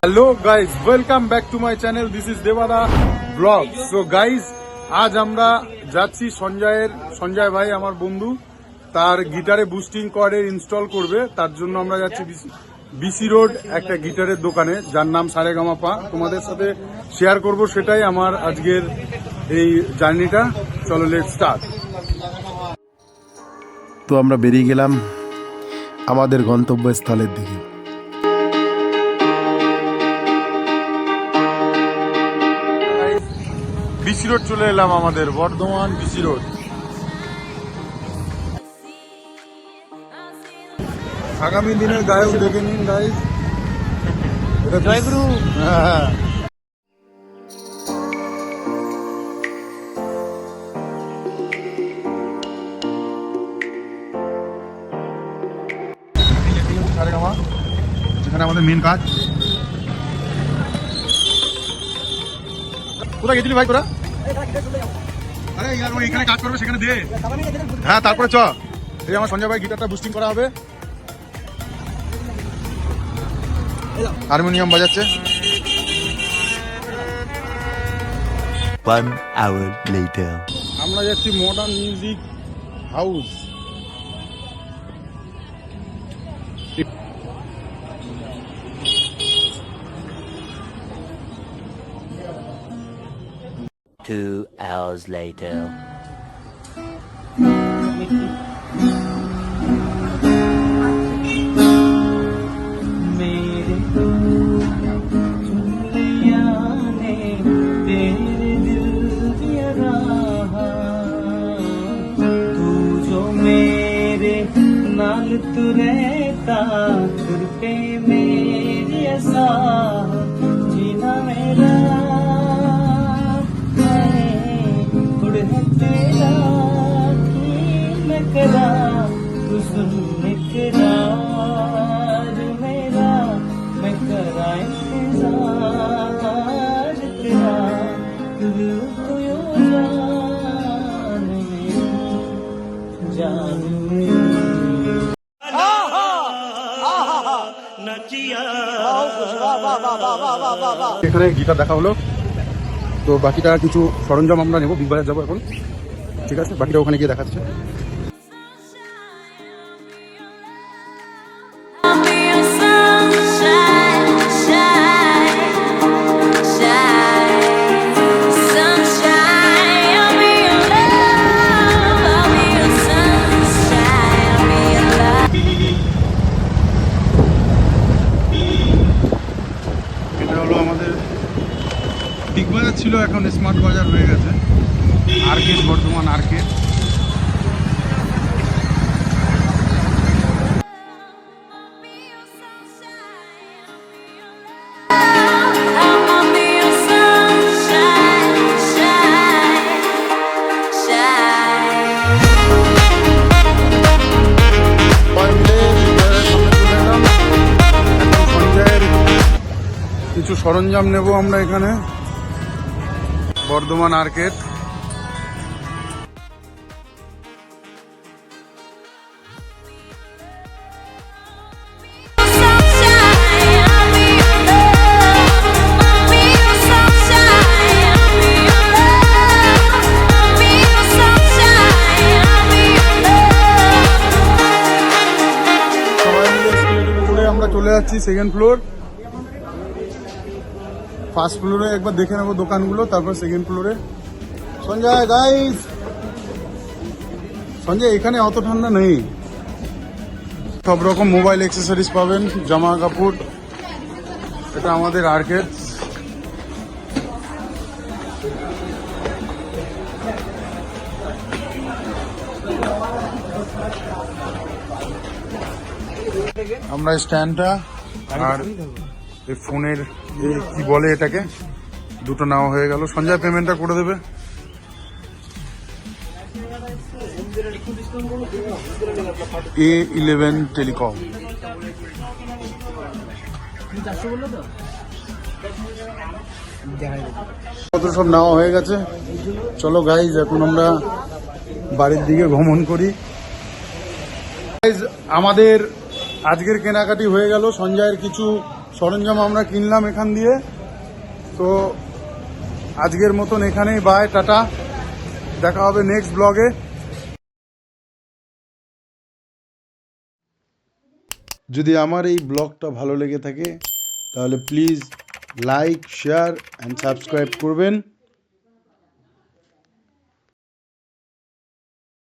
Hello guys welcome back to my channel this is Debada blog so guys আজ আমরা যাচ্ছি সঞ্জয়ের, সঞ্জয় ভাই, আমার বন্ধু। তার গিটারে বুস্টিং কর্ডের ইনস্টল করবে। তার জন্য আমরা যাচ্ছি বিসি রোড একটা গিটারের দোকানে। যার নাম সারেগামা পা তোমাদের সাথে শেয়ার করব সেটাই আমার আজকের এই জার্নিটা। চলো লেট স্টার্ট তো আমরা বেরিয়ে গেলাম আমাদের গন্তব্যস্থলের দিকে। বিসি রোড চলে এলাম আমাদের বর্ধমান বিসি রোড। আগামী দিনের গায়ক দেখে নিন গাইজ জয়গুরু। হ্যাঁ। যেখানে আমাদের মেন কাজ। কোথায় গেছিলি ভাই তোরা? আরে ইয়ার ওই এখানে কাজ করবে সেখানে দে। হ্যাঁ তারপরে চ। এই আমার সঞ্জয় ভাই গিটারটা বুস্টিং করা হবে। হারমোনিয়াম বাজাচ্ছে। One hour later. আমরা যাচ্ছি modern music house Two hours later. मेरे चुनलिया ने तेरे दिल दिया रहा तू जो मेरे नाल तू रहता तुर पे मेरी ऐसा जीना मेरा मैं करा तू सुन इकरार मेरा मैं करा इंतजार तेरा तू तो यो जान मेरी जान मेरी এখানে গিটার দেখা হলো তো বাকিটা কিছু সরঞ্জাম আমরা নেবো বিগ বাজার যাবো এখন ঠিক আছে বাকিটা ওখানে গিয়ে দেখাচ্ছে বিগ বাজার ছিল, এখন স্মার্ট বাজার হয়ে গেছে। আর্কেট বর্ধমান সঞ্জয়ের কিছু সরঞ্জাম নেব আমরা এখানে। বর্ধমান আর্কেট আমরা চলে যাচ্ছি সেকেন্ড ফ্লোর ফার্স্ট ফ্লোরে একবার দেখে নেব দোকানগুলো, তারপর সেকেন্ড ফ্লোরে সঞ্জয় গাইস সঞ্জয়, এখানে অত ঠান্ডা নেই। সব রকম মোবাইল অ্যাক্সেসরিজ পাবেন, জামা কাপড়। এটা আমাদের আর্কেট আমরা স্ট্যান্ডটা আর এই ফোনের কি বলে এটাকে? দুটো নেওয়া হয়ে গেল। সঞ্জয় পেমেন্টটা করে দেবে। এ ইলেভেন টেলিকম কত সব নেওয়া হয়ে গেছে। চলো গাইজ এখন আমরা বাড়ির দিকে ভ্রমণ করি। আমাদের আজকের কেনাকাটি হয়ে গেল। সঞ্জয়ের কিছু সরঞ্জাম আমরা কিনলাম এখান দিয়ে। তো আজকের মতন এখানেই বাই টাটা। দেখা হবে নেক্সট ব্লগে যদি আমার এই ব্লগটা ভালো লেগে থাকে, তাহলে please like share and subscribe করবেন।